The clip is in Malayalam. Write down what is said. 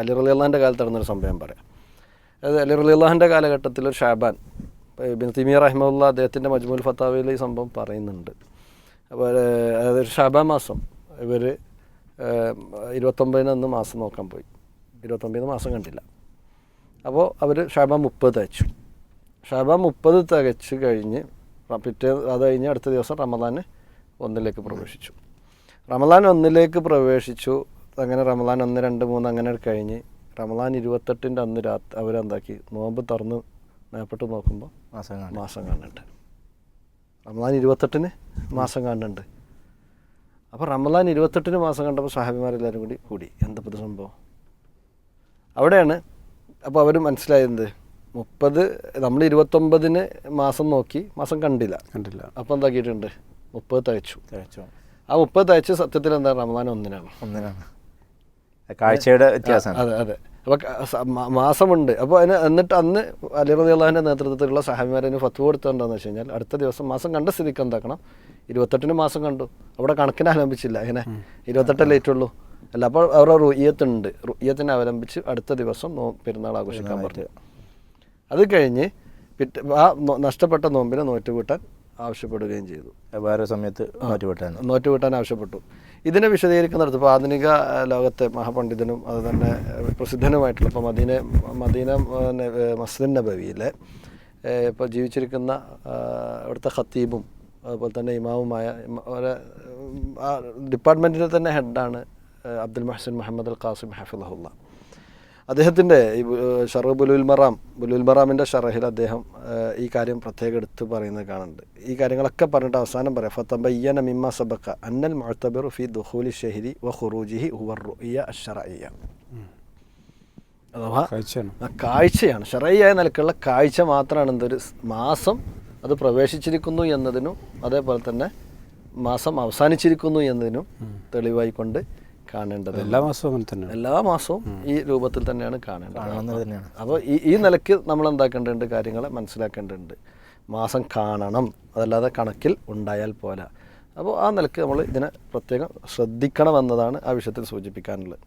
അലി റലിള്ളാന്റെ കാലത്ത് നടന്നൊരു സംഭവം പറയാം. അതായത് അലി റലിള്ളാഹിന്റെ കാലഘട്ടത്തിൽ ഒരു ഷാബാൻ ബിൻ തിമിയ റഹ്മുല്ല അദ്ദേഹത്തിന്റെ മജ്മുൽ ഫത്താവയിൽ ഈ സംഭവം പറയുന്നുണ്ട്. അപ്പോൾ അതായത് ഒരു ഷാബാൻ മാസം ഇവർ ഇരുപത്തൊമ്പതിന് അന്ന് മാസം നോക്കാൻ പോയി. ഇരുപത്തൊമ്പതിന് മാസം കണ്ടില്ല. അപ്പോൾ അവർ ഷാബാൻ മുപ്പത് തയ്ച്ചു. ഷാബാൻ മുപ്പത് തികച്ച് കഴിഞ്ഞ് പിറ്റേ അത് കഴിഞ്ഞ് അടുത്ത ദിവസം റമദാൻ ഒന്നിലേക്ക് പ്രവേശിച്ചു. റമദാൻ ഒന്നിലേക്ക് പ്രവേശിച്ചു. അങ്ങനെ റമദാൻ ഒന്ന് രണ്ട് മൂന്ന് അങ്ങനെ കഴിഞ്ഞ് റമദാൻ ഇരുപത്തെട്ടിന്റെ അന്ന് രാത്രി അവരെന്താക്കി നോമ്പ് തുറന്ന് മേപ്പെട്ട് നോക്കുമ്പോൾ മാസം മാസം കാണുന്നുണ്ട്. റമദാൻ ഇരുപത്തെട്ടിന് മാസം കാണുന്നുണ്ട്. അപ്പോൾ റമദാൻ ഇരുപത്തെട്ടിന് മാസം കണ്ടപ്പോൾ സഹാബിമാരെല്ലാവരും കൂടി കൂടി. എന്താ പുതിയ സംഭവം? അവിടെയാണ്. അപ്പോൾ അവർ മനസ്സിലായത് മുപ്പത് നമ്മൾ ഇരുപത്തൊമ്പതിന് മാസം നോക്കി മാസം കണ്ടില്ല. കണ്ടില്ല. അപ്പോൾ എന്താക്കിയിട്ടുണ്ട്? മുപ്പത് തയ്ച്ചു. തയ്ച്ചു. ആ മുപ്പത് തയ്ച്ച് സത്യത്തിൽ എന്താ റമദാൻ ഒന്നിനാണ്? ഒന്നിനാണ്. കാഴ്ചയുടെ വ്യത്യാസമാണ് അതെ അതെ. അപ്പോൾ മാസമുണ്ട്. അപ്പോൾ അതിന് എന്നിട്ട് അന്ന് അലി റബി അള്ളാഹിന്റെ നേതൃത്വത്തിലുള്ള സഹാബിമാരതിന് ഫത്വ കൊടുത്തതെന്താണെന്ന് വെച്ച് കഴിഞ്ഞാൽ അടുത്ത ദിവസം മാസം കണ്ട സ്ഥിതിക്ക് എന്താക്കണം? ഇരുപത്തെട്ടിന് മാസം കണ്ടു. അവിടെ കണക്കിന് അവലംബിച്ചില്ല ഇങ്ങനെ ഇരുപത്തെട്ടല്ലേ ഏറ്റുള്ളൂ അല്ല അപ്പോൾ അവരുടെ റുയ്യത്തുണ്ട് റുയ്യത്തിനെ അവലംബിച്ച് അടുത്ത ദിവസം നോ പെരുന്നാൾ ആഘോഷിക്കാൻ പറ്റുക അത് കഴിഞ്ഞ് പിറ്റേ ആ നഷ്ടപ്പെട്ട നോമ്പിനെ നോറ്റുകൂട്ടാൻ ആവശ്യപ്പെടുകയും ചെയ്തു. വേറെ സമയത്ത് നോറ്റുവിട്ടാൻ നോറ്റുവിട്ടാൻ ആവശ്യപ്പെട്ടു. ഇതിനെ വിശദീകരിക്കുന്നിടത്ത് ഇപ്പോൾ ആധുനിക ലോകത്തെ മഹാപണ്ഡിതനും അത് തന്നെ ആ, പ്രസിദ്ധനുമായിട്ടുള്ള ഇപ്പോൾ മദീന മദീന ഏ, നബവിയിലെ ഇപ്പോൾ ജീവിച്ചിരിക്കുന്ന ഇവിടുത്തെ ഖത്തീബും അതുപോലെ തന്നെ ഇമാവുമായ ഒരു, ഡിപ്പാർട്ട്മെന്റിന്റെ തന്നെ ഹെഡാണ് Abdul Muhsin Muhammad al Qasim ഹഫിളഹുല്ല അദ്ദേഹത്തിന്റെ ഈ ഷറഹ് ബുലുൽ മറാം ബുലുൽ മറാമിന്റെ ഷറഹിൽ അദ്ദേഹം ഈ കാര്യം പ്രത്യേകം എടുത്ത് പറയുന്നത് കാണുന്നുണ്ട്. ഈ കാര്യങ്ങളൊക്കെ പറഞ്ഞിട്ട് അവസാനം പറയാം. ഫത്തബയ്യന മിമ്മ സബക്ക അന്നൽ മഴത്തബിർ ഫി ദുഖൂലി ഷെഹിരി വ ഖുറൂജിഹി ഹുവർ റുഇയ അശ്ശറഇയ്യ അഥവാ കാഴ്ചയാണ്. ഷറയ്യായ നിലക്കുള്ള കാഴ്ച മാത്രമാണ് എന്തൊരു മാസം അത് പ്രവേശിച്ചിരിക്കുന്നു എന്നതിനും അതേപോലെ തന്നെ മാസം അവസാനിച്ചിരിക്കുന്നു എന്നതിനും തെളിവായിക്കൊണ്ട് കാണേണ്ടത്. എല്ലാ മാസവും അങ്ങനെ തന്നെ എല്ലാ മാസവും ഈ രൂപത്തിൽ തന്നെയാണ് കാണേണ്ടത്. അപ്പോൾ ഈ ഈ നിലയ്ക്ക് നമ്മൾ എന്താക്കേണ്ടതുണ്ട്? കാര്യങ്ങളെ മനസ്സിലാക്കേണ്ടതുണ്ട്. മാസം കാണണം. അതല്ലാതെ കണക്കിൽ ഉണ്ടായാൽ പോരാ. അപ്പോൾ ആ നിലയ്ക്ക് നമ്മൾ ഇതിനെ പ്രത്യേകം ശ്രദ്ധിക്കണമെന്നതാണ് ആ വിഷയത്തിൽ സൂചിപ്പിക്കാനുള്ളത്.